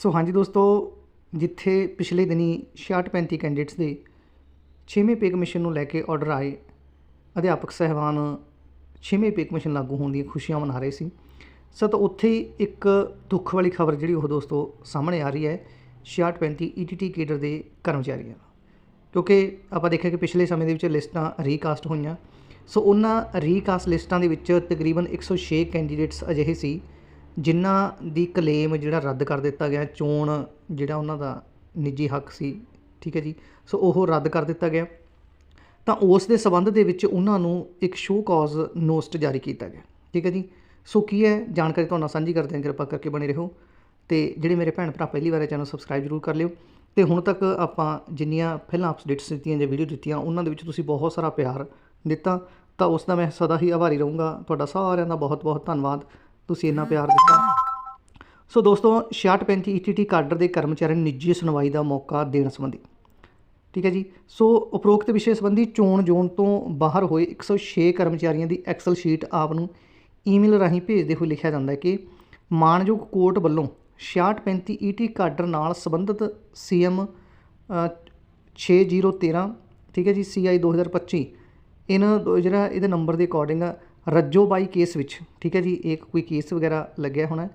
ਸੋ ਹਾਂਜੀ ਦੋਸਤੋ, ਜਿੱਥੇ ਪਿਛਲੇ ਦਿਨੀ 66 ਕੈਂਡੀਡੇਟਸ ਦੇ 6ਵੇਂ ਪੇ ਕਮਿਸ਼ਨ ਨੂੰ ਲੈ ਕੇ ਆਰਡਰ ਆਏ, ਅਧਿਆਪਕ ਸਹਿਬਾਨ 6ਵੇਂ ਪੇ ਕਮਿਸ਼ਨ ਲਾਗੂ ਹੋਣ ਦੀਆਂ ਖੁਸ਼ੀਆਂ ਮਨਾ ਰਹੇ ਸੀ। ਸੋ ਤਾਂ ਉੱਥੇ ਹੀ ਇੱਕ ਦੁੱਖ ਵਾਲੀ ਖਬਰ ਜਿਹੜੀ ਉਹ ਦੋਸਤੋ ਸਾਹਮਣੇ ਆ ਰਹੀ ਹੈ 66 ਈਟੀਟੀ ਕੇਡਰ ਦੇ ਕਰਮਚਾਰੀਆਂ ਕਿਉਂਕਿ ਆਪਾਂ ਦੇਖਿਆ ਕਿ ਪਿਛਲੇ ਸਮੇਂ ਦੇ ਵਿੱਚ ਲਿਸਟਾਂ ਰੀਕਾਸਟ ਹੋਈਆਂ। ਸੋ ਉਹਨਾਂ ਰੀਕਾਸਟ ਲਿਸਟਾਂ ਦੇ ਵਿੱਚ ਤਕਰੀਬਨ 106 ਕੈਂਡੀਡੇਟਸ ਅਜਿਹੇ ਸੀ ਜਿਨ੍ਹਾਂ ਦੀ ਕਲੇਮ ਜਿਹੜਾ ਰੱਦ ਕਰ ਦਿੱਤਾ ਗਿਆ, ਚੋਣ ਜਿਹੜਾ ਉਹਨਾਂ ਦਾ ਨਿੱਜੀ ਹੱਕ ਸੀ, ਠੀਕ ਹੈ ਜੀ, ਸੋ ਉਹ ਰੱਦ ਕਰ ਦਿੱਤਾ ਗਿਆ। ਤਾਂ ਉਸ ਦੇ ਸਬੰਧ ਦੇ ਵਿੱਚ ਉਹਨਾਂ ਨੂੰ ਇੱਕ ਸ਼ੋਅ ਕਾਜ਼ ਨੋਸਟ ਜਾਰੀ ਕੀਤਾ ਗਿਆ, ਠੀਕ ਹੈ ਜੀ। ਸੋ ਕੀ ਹੈ? ਜਾਣਕਾਰੀ ਤੁਹਾਨੂੰ ਸਾਂਝੀ ਕਰਦੇ ਹਾਂ, ਕਿਰਪਾ ਕਰਕੇ ਬਣੇ ਰਹੋ। ਤੇ ਜਿਹੜੇ ਮੇਰੇ ਭੈਣ ਭਰਾ ਪਹਿਲੀ ਵਾਰ ਚੈਨਲ ਸਬਸਕ੍ਰਾਈਬ ਜ਼ਰੂਰ ਕਰ ਲਿਓ। ਤੇ ਹੁਣ ਤੱਕ ਆਪਾਂ ਜਿੰਨੀਆਂ ਪਹਿਲਾਂ ਅਪਡੇਟਸ ਦਿੱਤੀਆਂ ਜਾਂ ਵੀਡੀਓ ਦਿੱਤੀਆਂ, ਉਹਨਾਂ ਦੇ ਵਿੱਚ ਤੁਸੀਂ ਬਹੁਤ ਸਾਰਾ ਪਿਆਰ ਦਿੱਤਾ। ਤਾਂ ਉਸ ਦਾ ਮੈਂ ਸਦਾ ਹੀ ਆਭਾਰੀ ਰਹੂੰਗਾ। ਤੁਹਾਡਾ ਸਾਰਿਆਂ ਦਾ ਬਹੁਤ ਬਹੁਤ ਧੰਨਵਾਦ। ਤੁਸੀਂ ਇੰਨਾ ਪਿਆਰ ਦਿੱਤਾ। ਸੋ ਦੋਸਤੋ 6635 ਈਟੀਟੀ ਕਾਡਰ ਦੇ ਕਰਮਚਾਰੀ ਨੂੰ ਨਿੱਜੀ ਸੁਣਵਾਈ ਦਾ ਮੌਕਾ ਦੇਣ ਸੰਬੰਧੀ। ਠੀਕ ਹੈ ਜੀ? ਸੋ ਉਪਰੋਕਤ ਵਿਸ਼ੇ ਸੰਬੰਧੀ ਚੋਣ ਜ਼ੋਨ ਤੋਂ ਬਾਹਰ ਹੋਏ 106 ਕਰਮਚਾਰੀਆਂ ਦੀ ਐਕਸਲ ਸ਼ੀਟ ਆਪ ਨੂੰ ਈਮੇਲ ਰਾਹੀਂ ਭੇਜਦੇ ਹੋਏ ਲਿਖਿਆ ਜਾਂਦਾ ਹੈ ਕਿ ਮਾਣਯੋਗ ਕੋਰਟ ਵੱਲੋਂ 6635 ਈਟੀ ਕਾਡਰ ਨਾਲ ਸੰਬੰਧਿਤ ਸੀਐਮ 6013 ਠੀਕ ਹੈ ਜੀ, ਸੀਆਈ 2025 ਇਹਨਾਂ ਦੋ- ਜਿਹੜਾ ਇਹਦੇ ਨੰਬਰ ਦੇ ਅਕੋਰਡਿੰਗ ਰੱਜੋ ਬਾਈ ਕੇਸ ਵਿੱਚ, ਠੀਕ ਹੈ ਜੀ, ਇੱਕ ਕੋਈ ਕੇਸ ਵਗੈਰਾ ਲੱਗਿਆ ਹੋਣਾ,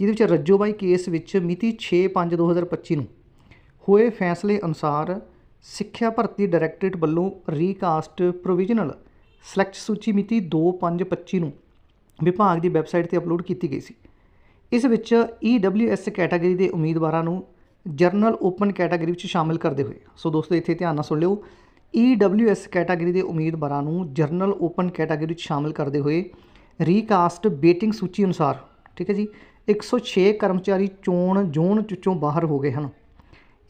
ਜਿਹਦੇ ਵਿੱਚ ਰੱਜੋ ਬਾਈ ਕੇਸ ਵਿੱਚ ਮਿਤੀ 6/5/2025 ਨੂੰ ਹੋਏ ਫੈਸਲੇ ਅਨੁਸਾਰ ਸਿੱਖਿਆ ਭਰਤੀ ਡਾਇਰੈਕਟੋਰੇਟ ਵੱਲੋਂ ਰੀਕਾਸਟ ਪ੍ਰੋਵੀਜ਼ਨਲ ਸਿਲੈਕਟ ਸੂਚੀ ਮਿਤੀ 2/5/25 ਨੂੰ ਵਿਭਾਗ ਦੀ ਵੈਬਸਾਈਟ ਤੇ ਅਪਲੋਡ ਕੀਤੀ ਗਈ ਸੀ। ਇਸ ਵਿੱਚ EWS ਕੈਟਾਗਰੀ ਦੇ ਉਮੀਦਵਾਰਾਂ ਨੂੰ ਜਰਨਲ ਓਪਨ ਕੈਟਾਗਰੀ ਵਿੱਚ ਸ਼ਾਮਿਲ ਕਰਦੇ ਹੋਏ। ਸੋ ਦੋਸਤੋ, ਇੱਥੇ ਧਿਆਨ ਨਾਲ ਸੁਣ ਲਿਓ। EWS ਕੈਟਾਗਰੀ ਦੇ ਉਮੀਦਵਾਰਾਂ ਨੂੰ ਜਰਨਲ ਓਪਨ ਕੈਟਾਗਰੀ ਵਿੱਚ ਸ਼ਾਮਿਲ ਕਰਦੇ ਹੋਏ ਰੀਕਾਸਟ ਬੇਟਿੰਗ ਸੂਚੀ ਅਨੁਸਾਰ, ਠੀਕ ਹੈ ਜੀ 106 ਕਰਮਚਾਰੀ ਚੋਣ ਜ਼ੋਨ ਚੋਂ ਬਾਹਰ ਹੋ ਗਏ ਹਨ।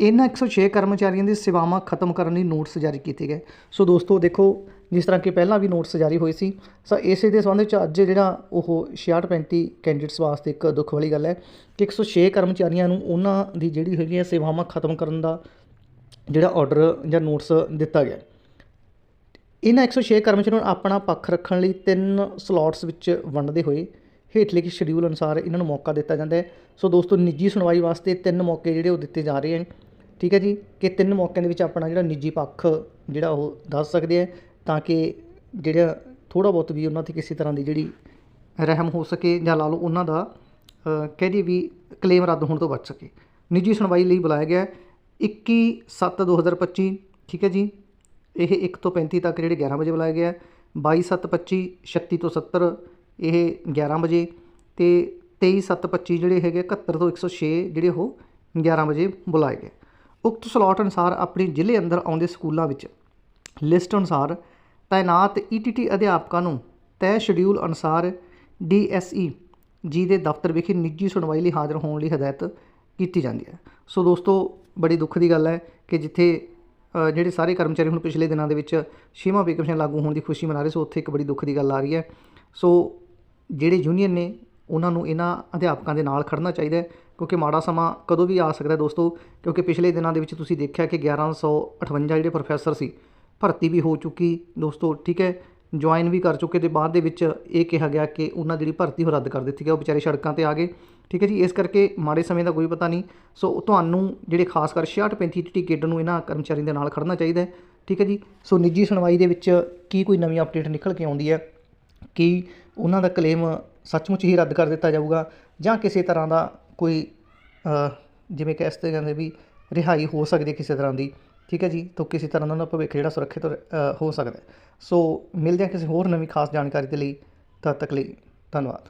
ਇਹਨਾਂ 106 ਕਰਮਚਾਰੀਆਂ ਦੀ ਸੇਵਾਵਾਂ ਖਤਮ ਕਰਨ ਲਈ ਨੋਟਿਸ ਜਾਰੀ ਕੀਤੇ ਗਏ। ਸੋ ਦੋਸਤੋ, ਦੇਖੋ, ਜਿਸ ਤਰ੍ਹਾਂ ਕਿ ਪਹਿਲਾਂ ਵੀ ਨੋਟਿਸ ਜਾਰੀ ਹੋਏ ਸੀ ਸੋ ਇਸੇ ਦੇ ਸੰਬੰਧ ਵਿੱਚ ਅੱਜ ਜਿਹੜਾ ਉਹ 6635 ਕੈਂਡੀਡੇਟਸ ਵਾਸਤੇ ਇੱਕ ਦੁੱਖ ਵਾਲੀ ਗੱਲ ਹੈ ਕਿ 106 ਕਰਮਚਾਰੀਆਂ ਨੂੰ ਉਹਨਾਂ ਦੀ ਜਿਹੜੀ ਹੈਗੀ ਹੈ ਸੇਵਾਵਾਂ ਖਤਮ ਕਰਨ ਦਾ ਜਿਹੜਾ ਆਰਡਰ ਜਾਂ ਨੋਟਿਸ ਦਿੱਤਾ ਗਿਆ। ਇਹਨਾਂ 106 ਕਰਮਚਾਰੀਆਂ ਨੂੰ ਆਪਣਾ ਪੱਖ ਰੱਖਣ ਲਈ ਤਿੰਨ ਸਲੋਟਸ ਵਿੱਚ ਵੰਡਦੇ ਹੋਏ ਹੇਠ ਲਿਖੇ ਸ਼ਡਿਊਲ ਅਨੁਸਾਰ ਇਹਨਾਂ ਨੂੰ ਮੌਕਾ ਦਿੱਤਾ ਜਾਂਦਾ ਹੈ। ਸੋ ਦੋਸਤੋ ਨਿੱਜੀ ਸੁਣਵਾਈ ਵਾਸਤੇ ਤਿੰਨ ਮੌਕੇ ਜਿਹੜੇ ਉਹ ਦਿੱਤੇ ਜਾ ਰਹੇ ਹਨ। ਠੀਕ ਹੈ ਜੀ? ਕਿ ਤਿੰਨ ਮੌਕਿਆਂ ਦੇ ਵਿੱਚ ਆਪਣਾ ਜਿਹੜਾ ਨਿੱਜੀ ਪੱਖ ਜਿਹੜਾ ਉਹ ਦੱਸ ਸਕਦੇ ਆ ਤਾਂ ਕਿ ਜਿਹੜਾ ਥੋੜਾ ਬਹੁਤ ਵੀ ਉਹਨਾਂ ਤੇ ਕਿਸੇ ਤਰ੍ਹਾਂ ਦੀ ਜਿਹੜੀ ਰਹਿਮ ਹੋ ਸਕੇ ਜਾਂ ਲਾ ਲਓ ਉਹਨਾਂ ਦਾ ਅ, ਕਹਿ ਦਈਏ ਵੀ ਕਲੇਮ ਰੱਦ ਹੋਣ ਤੋਂ ਬਚ ਸਕੇ। ਨਿੱਜੀ ਸੁਣਵਾਈ ਲਈ ਬੁਲਾਇਆ ਗਿਆ 21 7 2025 ਠੀਕ ਹੈ ਜੀ? ਇਹ 1 ਤੋਂ 35 ਤੱਕ ਜਿਹੜੇ 11 ਵਜੇ ਬੁਲਾਇਆ ਗਿਆ ਹੈ। 22 7 25 36 ਤੋਂ 70 ਇਹ 11 ਵਜੇ ਤੇ 23 7 25 ਜਿਹੜੇ ਹੈਗੇ 71 ਤੋਂ 106 ਜਿਹੜੇ ਉਹ 11 ਵਜੇ ਬੁਲਾਏ ਗਏ। ਉਕਤ ਸਲੋਟ ਅਨੁਸਾਰ ਆਪਣੇ ਜ਼ਿਲ੍ਹੇ ਅੰਦਰ ਆਉਂਦੇ ਸਕੂਲਾਂ ਵਿੱਚ ਲਿਸਟ ਅਨੁਸਾਰ ਤਾਇਨਾਤ ਈਟੀਟੀ ਅਧਿਆਪਕਾਂ ਨੂੰ ਤੈਅ ਸ਼ਡਿਊਲ ਅਨੁਸਾਰ ਡੀਐਸਈ ਜੀ ਦੇ ਦਫ਼ਤਰ ਵਿਖੇ ਨਿੱਜੀ ਸੁਣਵਾਈ ਲਈ ਹਾਜ਼ਰ ਹੋਣ ਲਈ ਹਦਾਇਤ ਕੀਤੀ ਜਾਂਦੀ ਹੈ। ਸੋ ਦੋਸਤੋ ਬੜੀ ਦੁੱਖ ਦੀ ਗੱਲ ਹੈ ਕਿ ਜਿੱਥੇ ਜਿਹੜੇ ਸਾਰੇ ਕਰਮਚਾਰੀ ਹੁਣ ਪਿਛਲੇ ਦਿਨਾਂ ਦੇ ਵਿੱਚ ਛੇਵਾਂ ਪੇ ਕਮਿਸ਼ਨ ਲਾਗੂ ਹੋਣ ਦੀ ਖੁਸ਼ੀ ਮਨਾ ਰਹੇ ਸੋ, ਉੱਥੇ ਇੱਕ ਬੜੀ ਦੁੱਖ ਦੀ ਗੱਲ ਆ ਰਹੀ ਹੈ। ਸੋ ਜਿਹੜੇ ਯੂਨੀਅਨ ਨੇ, ਉਹਨਾਂ ਨੂੰ ਇਹਨਾਂ ਅਧਿਆਪਕਾਂ ਦੇ ਨਾਲ ਖੜਨਾ ਚਾਹੀਦਾ ਹੈ, ਕਿਉਂਕਿ ਮਾੜਾ ਸਮਾਂ ਕਦੋਂ ਵੀ ਆ ਸਕਦਾ ਦੋਸਤੋ, ਕਿਉਂਕਿ ਪਿਛਲੇ ਦਿਨਾਂ ਦੇ ਵਿੱਚ ਤੁਸੀਂ ਦੇਖਿਆ ਕਿ 1158 ਜਿਹੜੇ ਪ੍ਰੋਫੈਸਰ ਸੀ, ਭਰਤੀ ਵੀ ਹੋ ਚੁੱਕੀ ਦੋਸਤੋ, ਠੀਕ ਹੈ ਜੁਆਇਨ ਵੀ ਕਰ ਚੁੱਕੇ ਤੇ ਬਾਅਦ ਦੇ ਵਿੱਚ ਇਹ ਕਿਹਾ ਗਿਆ ਕਿ ਉਹਨਾਂ ਦੀ ਜਿਹੜੀ ਭਰਤੀ ਉਹ ਰੱਦ ਕਰ ਦਿੱਤੀ ਗਈ, ਉਹ ਵਿਚਾਰੇ ਸੜਕਾਂ ਤੇ ਆ ਗਏ। ਠੀਕ ਹੈ ਜੀ, ਇਸ ਕਰਕੇ ਮਾੜੇ ਸਮੇਂ ਦਾ ਕੋਈ ਪਤਾ ਨਹੀਂ। ਸੋ ਤੁਹਾਨੂੰ ਜਿਹੜੇ ਖਾਸ ਕਰ 66 35 ਟਿਕਟ ਨੂੰ ਇਹਨਾਂ ਕਰਮਚਾਰੀਆਂ ਦੇ ਨਾਲ ਖੜਨਾ ਚਾਹੀਦਾ ਹੈ। ਠੀਕ ਹੈ ਜੀ, ਸੋ ਨਿੱਜੀ ਸੁਣਵਾਈ ਦੇ ਵਿੱਚ ਕੀ ਕੋਈ ਨਵੀਂ ਅਪਡੇਟ ਨਿਕਲ ਕੇ ਆਉਂਦੀ ਹੈ? ਕਿ ਉਹਨਾਂ ਦਾ ਕਲੇਮ ਸੱਚਮੁੱਚ ਹੀ ਰੱਦ ਕਰ ਦਿੱਤਾ ਜਾਊਗਾ? ਜਾਂ ਕਿਸੇ ਤਰ੍ਹਾਂ ਦਾ ਕੋਈ ਜਿਵੇਂ ਕਿ ਇਸ ਤੇ ਕਹਿੰਦੇ ਵੀ ਰਿਹਾਈ ਹੋ ਸਕਦੀ ਕਿਸੇ ਤਰ੍ਹਾਂ ਦੀ? ਠੀਕ ਹੈ ਜੀ? ਤਾਂ ਕਿਸੇ ਤਰ੍ਹਾਂ ਦਾ ਉਹਨਾਂ ਦਾ ਭਵਿੱਖ ਜਿਹੜਾ ਸੁਰੱਖਿਅਤ ਹੋ ਸਕਦਾ ਸੋ ਮਿਲਦੇ ਹਾਂ ਕਿਸੇ ਹੋਰ ਨਵੀਂ ਖਾਸ ਜਾਣਕਾਰੀ ਦੇ ਲਈ, ਤਦ ਤੱਕ ਲਈ ਧੰਨਵਾਦ।